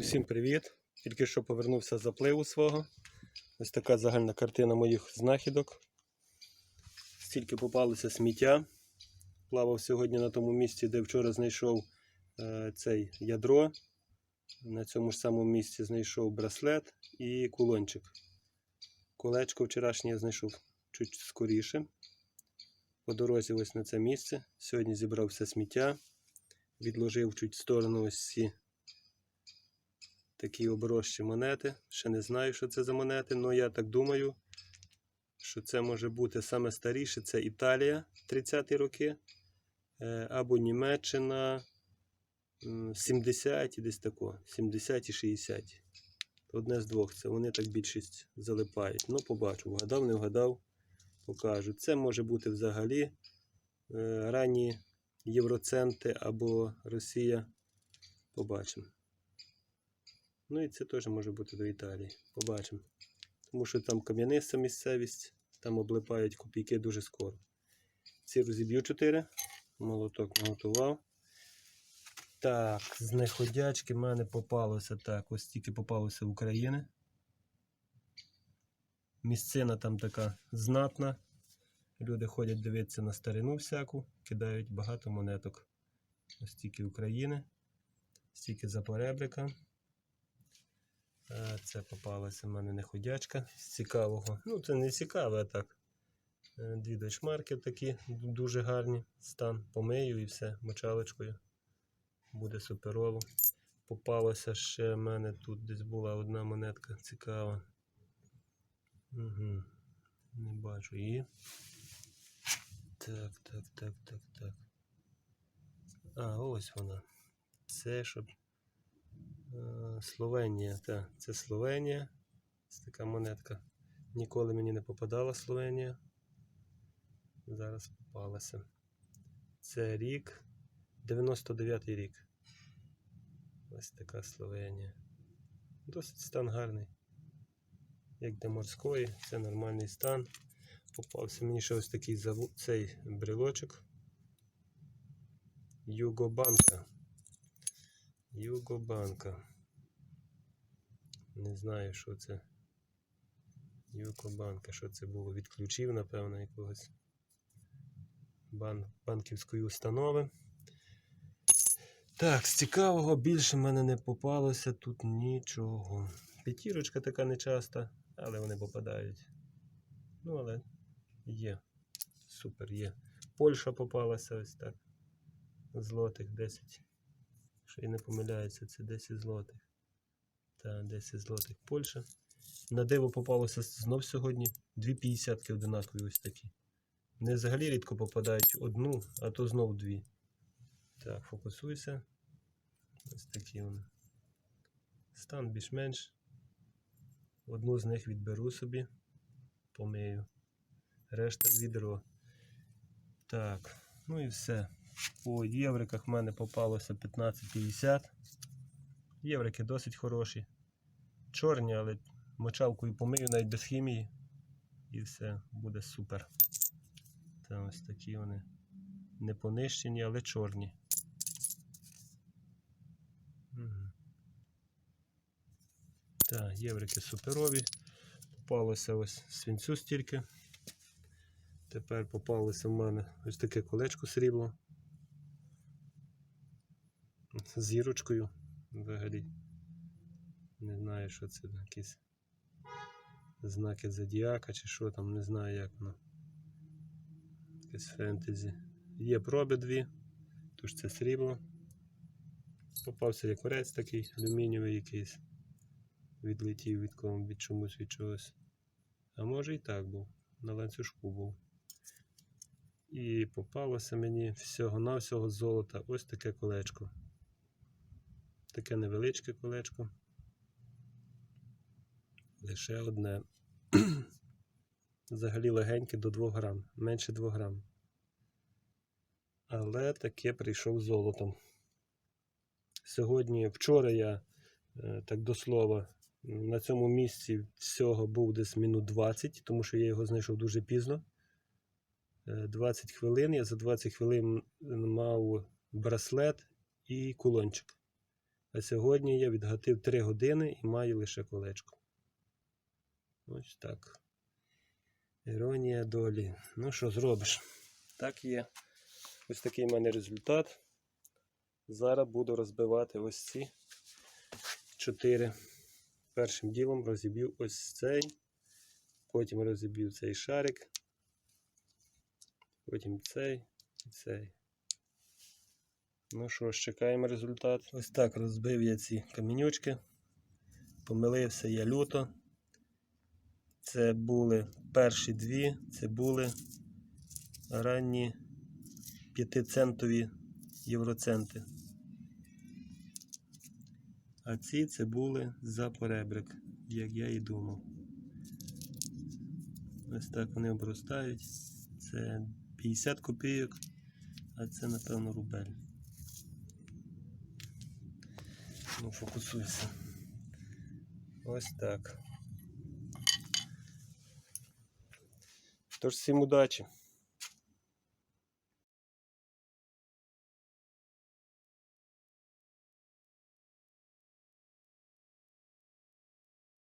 Усім привіт! Тільки що повернувся з запливу свого. Ось така загальна картина моїх знахідок. Стільки попалося сміття. Плавав сьогодні на тому місці, де вчора знайшов е, цей ядро. На цьому ж самому місці знайшов браслет і кулончик. Колечко вчорашнє я знайшов чуть скоріше. По дорозі ось на це місце. Сьогодні зібрав все сміття. Відложив чуть в сторону ось ці такі оброщі монети. Ще не знаю, що це за монети, але я так думаю, що це може бути саме старіше. Це Італія 30-ті роки, е, або Німеччина 70-ті, десь тако, 70-ті, 60-ті. Одне з двох. Це вони так більшість залипають. Ну, побачу, вгадав, не вгадав, покажу. Це може бути взагалі е, ранні євроценти або Росія. Побачимо. Ну і це теж може бути до Італії. Побачимо. Тому що там кам'яниста місцевість, там облипають копійки дуже скоро. Ці розіб'ю 4. Молоток наготував. Так, з неходячки в мене попалося так. Ось тільки попалося в Україні. Місцина там така знатна. Люди ходять дивитися на старину всяку, кидають багато монеток. Ось тільки України, стільки запоребрика. А Це попалася в мене неходячка з цікавого. Ну, це не цікаве, а так. Е, Дві дочмарки такі дуже гарні. Стан помию і все, мочалочкою. Буде суперово. Попалося ще в мене тут десь була одна монетка цікава. Угу. Не бачу її. Так, так, так, так, так. А, ось вона. Це щоб. Е, Словенія, так, це Словенія. Це така монетка. Ніколи мені не попадала Словенія. Зараз попалася. Це рік. 99-й рік. Ось така Словенія. Досить стан гарний. Як для морської, це нормальний стан. Попався мені ще ось такий цей брелочок. Югобанка. Югобанка. Не знаю, що це. Югобанка, що це було? Відключив, напевно, якогось бан... банківської установи. Так, з цікавого більше в мене не попалося тут нічого. П'ятірочка така нечаста, але вони попадають. Ну, але є. Супер є. Польща попалася ось так. Злотих 10. Якщо я не помиляюся, це 10 злотих. Та 10 злотих Польща. На диво попалося знов сьогодні. Дві п'ятдесятки одинакові ось такі. Не взагалі рідко попадають одну, а то знов дві. Так, фокусуйся. Ось такі вони. Стан більш-менш. Одну з них відберу собі, помию. Решта відро. Так, ну і все. По євриках в мене попалося 15,50. Єврики досить хороші. Чорні, але мочалкою помию навіть без хімії. І все буде супер. Це ось такі вони не понищені, але чорні. Так, єврики суперові. Попалося ось свинцю стільки. Тепер попалося в мене ось таке колечко срібло. З зірочкою взагалі. Не знаю, що це якісь знаки зодіака чи що там, не знаю як воно. Якесь фентезі. Є проби дві, тож це срібло. Попався якорець такий алюмінієвий якийсь. Відлетів від кого, від чомусь від чогось. А може і так був. На ланцюжку був. І попалося мені всього-навсього золота. Ось таке колечко. Таке невеличке колечко. Лише одне. Взагалі легеньке до 2 грам, менше 2 грам. Але таке прийшов золотом. Сьогодні, вчора я, е, так до слова, на цьому місці всього був десь мінут 20, тому що я його знайшов дуже пізно. Е, 20 хвилин. Я за 20 хвилин мав браслет і кулончик. А сьогодні я відгатив 3 години і маю лише колечко. Ось так. Іронія долі. Ну що зробиш? Так є. Ось такий в мене результат. Зараз буду розбивати ось ці чотири. Першим ділом розіб'ю ось цей. Потім розіб'ю цей шарик. Потім цей і цей. Ну що ж, чекаємо результат. Ось так розбив я ці камінючки. Помилився я люто. Це були перші дві, це були ранні 5-центові євроценти. А ці це були за поребрик, як я і думав. Ось так вони обростають. Це 50 копійок, а це, напевно, рубель. Ну, фокусуйся. Ось так. Тож всім удачі!